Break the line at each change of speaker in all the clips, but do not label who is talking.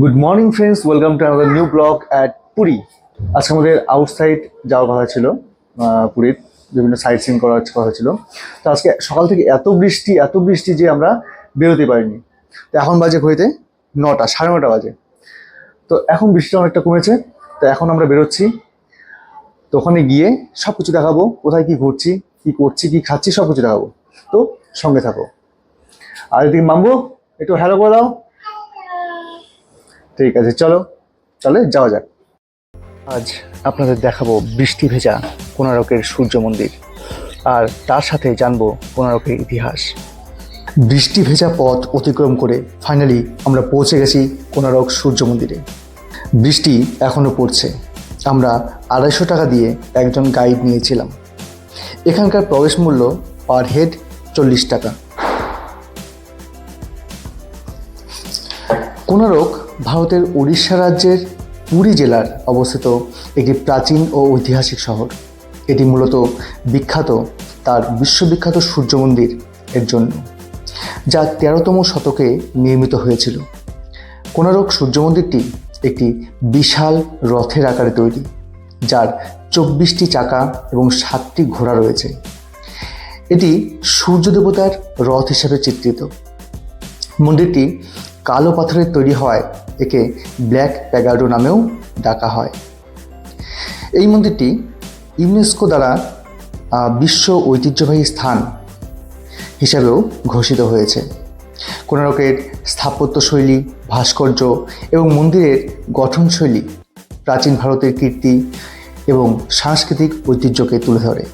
Good morning friends welcome to আমাদের new blog at Puri আজকে আমাদের আউটসাইড যাওয়ার কথা ছিল পুরীর বিভিন্ন সাইট সিন করার কথা ছিল। তো আজকে সকাল থেকে এত বৃষ্টি এত বৃষ্টি যে আমরা বেরোতে পারিনি। তো এখন বাজে ঘড়িতে নটা, সাড়ে নটা বাজে। তো এখন বৃষ্টিটা অনেকটা কমেছে, তো এখন আমরা বেরোচ্ছি। তো ওখানে গিয়ে সব কিছু দেখাবো, কোথায় কি ঘুরছি, কি করছি, কি খাচ্ছি সব কিছু দেখাবো। তো সঙ্গে থাকো। আর এদিকে মাম্বু একটু হ্যালো করে দাও। ঠিক আছে, চলো, চলে যাওয়া যাক। আজ আপনাদের দেখাবো বৃষ্টি ভেজা কোনারকের সূর্য মন্দির, আর তার সাথে জানব কোনারকের ইতিহাস। বৃষ্টি ভেজা পথ অতিক্রম করে ফাইনালি আমরা পৌঁছে গেছি কোনারক সূর্য মন্দিরে। বৃষ্টি এখনও পড়ছে। আমরা আড়াইশো টাকা দিয়ে একজন গাইড নিয়েছিলাম। এখানকার প্রবেশ মূল্য পার হেড চল্লিশ টাকা। কোনারক ভারতের উড়িষ্যা রাজ্যের পুরী জেলার অবস্থিত একটি প্রাচীন ও ঐতিহাসিক শহর। এটি মূলত বিখ্যাত, তার বিশ্ববিখ্যাত সূর্য মন্দির এর জন্য, যা তেরোতম শতকে নির্মিত হয়েছিল। কোনারক সূর্য মন্দিরটি একটি বিশাল রথের আকারে তৈরি, যার চব্বিশটি চাকা এবং সাতটি ঘোড়া রয়েছে। এটি সূর্য দেবতার রথ হিসাবে চিত্রিত। মন্দিরটি কালো পাথরের তৈরি হওয়ায় একে ব্ল্যাক প্যাগাডো নামেও ডাকা হয়। এই মন্দিরটি ইউনেস্কো দ্বারা বিশ্ব ঐতিহ্যবাহী স্থান হিসাবেও ঘোষিত হয়েছে। কোনারকের স্থাপত্যশৈলী ভাস্কর্য এবং মন্দিরের গঠনশৈলী প্রাচীন ভারতের কীর্তি এবং সাংস্কৃতিক ঐতিহ্যকে তুলে ধরে।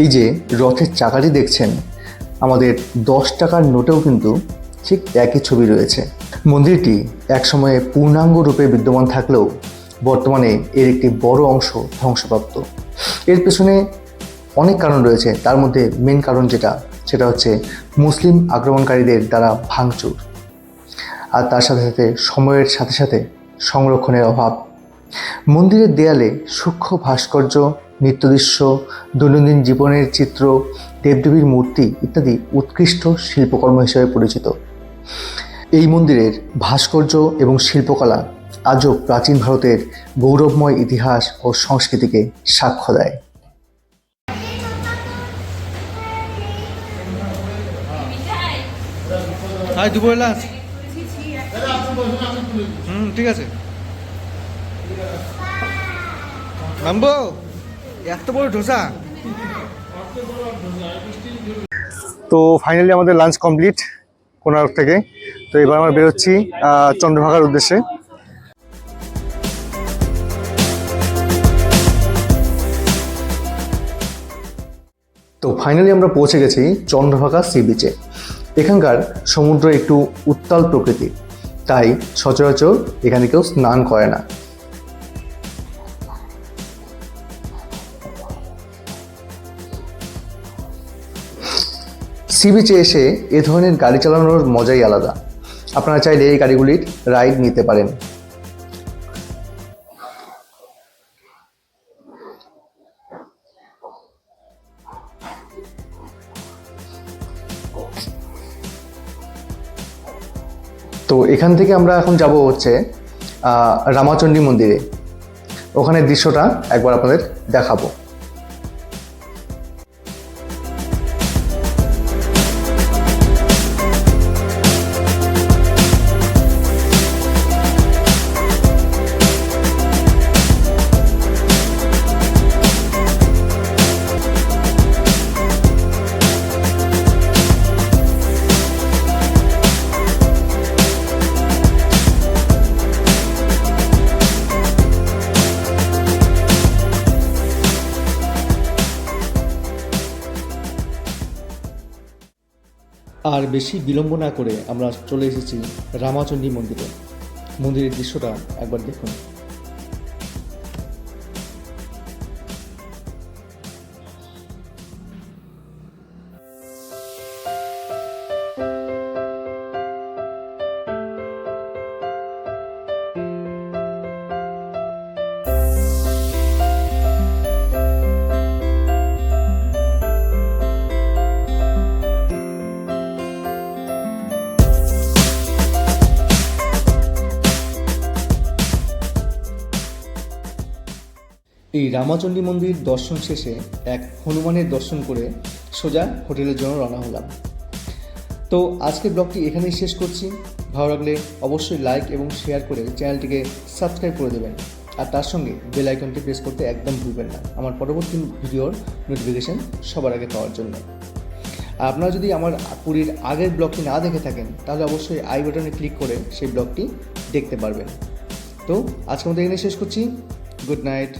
এই যে রথের চাকাটি দেখছেন আমাদের দশ টাকার নোটেও কিন্তু ঠিক একই ছবি রয়েছে। মন্দিরটি একসময়ে পূর্ণাঙ্গ রূপে বিদ্যমান থাকলেও বর্তমানে এর একটি বড় অংশ ধ্বংসপ্রাপ্ত। এর পেছনে অনেক কারণ রয়েছে। তার মধ্যে মেন কারণ যেটা, সেটা হচ্ছে মুসলিম আক্রমণকারীদের দ্বারা ভাঙচুর। আর তার সাথে সাথে সময়ের সাথে সাথে সংরক্ষণের অভাব। মন্দিরের দেয়ালে সূক্ষ্ম ভাস্কর্য, নৃত্যদৃশ্য, দৈনন্দিন জীবনের চিত্র দেবদেবীর মূর্তি ইত্যাদি উৎকৃষ্ট শিল্পকর্ম হিসেবে পরিচিত। এই মন্দিরের ভাস্কর্য এবং শিল্পকলা আজও প্রাচীন ভারতের গৌরবময় ইতিহাস ও সংস্কৃতিকে সাক্ষ্য দেয়।
হুম, ঠিক আছে। এত বড় ধোসা
তো ফাইনালি আমাদের লাঞ্চ কমপ্লিট কোনারক থেকে। তো এবার আমরা বেরোচ্ছি চন্দ্রভাগার উদ্দেশ্যে। তো ফাইনালি আমরা পৌঁছে গেছি চন্দ্রভাগা সি বিচে এখানকার সমুদ্র একটু উত্তাল প্রকৃতির, তাই সচরাচর এখানে কেউ স্নান করে না। সি বিচে এসে এ ধরনের গাড়ি চালানোর মজাই আলাদা। আপনারা চাইলে এই গাড়িগুলির রাইড নিতে পারেন। তো এখান থেকে আমরা এখন যাব হচ্ছে রামাচণ্ডী মন্দিরে। ওখানে দৃশ্যটা একবার আপনাদের দেখাবো।
আর বেশি বিলম্ব না করে আমরা চলে এসেছি রামাচণ্ডী মন্দিরে। মন্দিরের দৃশ্যটা একবার দেখুন। এই রামাচণ্ডী মন্দির দর্শন শেষে এক হনুমানের দর্শন করে সোজা হোটেলের জন্য রওনা হলাম। তো আজকের ব্লগটি এখানেই শেষ করছি। ভালো লাগলে অবশ্যই লাইক এবং শেয়ার করে চ্যানেলটিকে সাবস্ক্রাইব করে দেবেন। আর তার সঙ্গে বেল আইকনটি প্রেস করতে একদম ভুলবেন না। আমার পরবর্তী ভিডিওর নোটিফিকেশন সবার আগে পাওয়ার জন্য। আর আপনারা যদি আমার পুরীর আগের ব্লগটি না দেখে থাকেন, তাহলে অবশ্যই আই বাটনে ক্লিক করে সেই ব্লগটি দেখতে পারবেন। তো আজকের মধ্যে এখানে শেষ করছি। Good night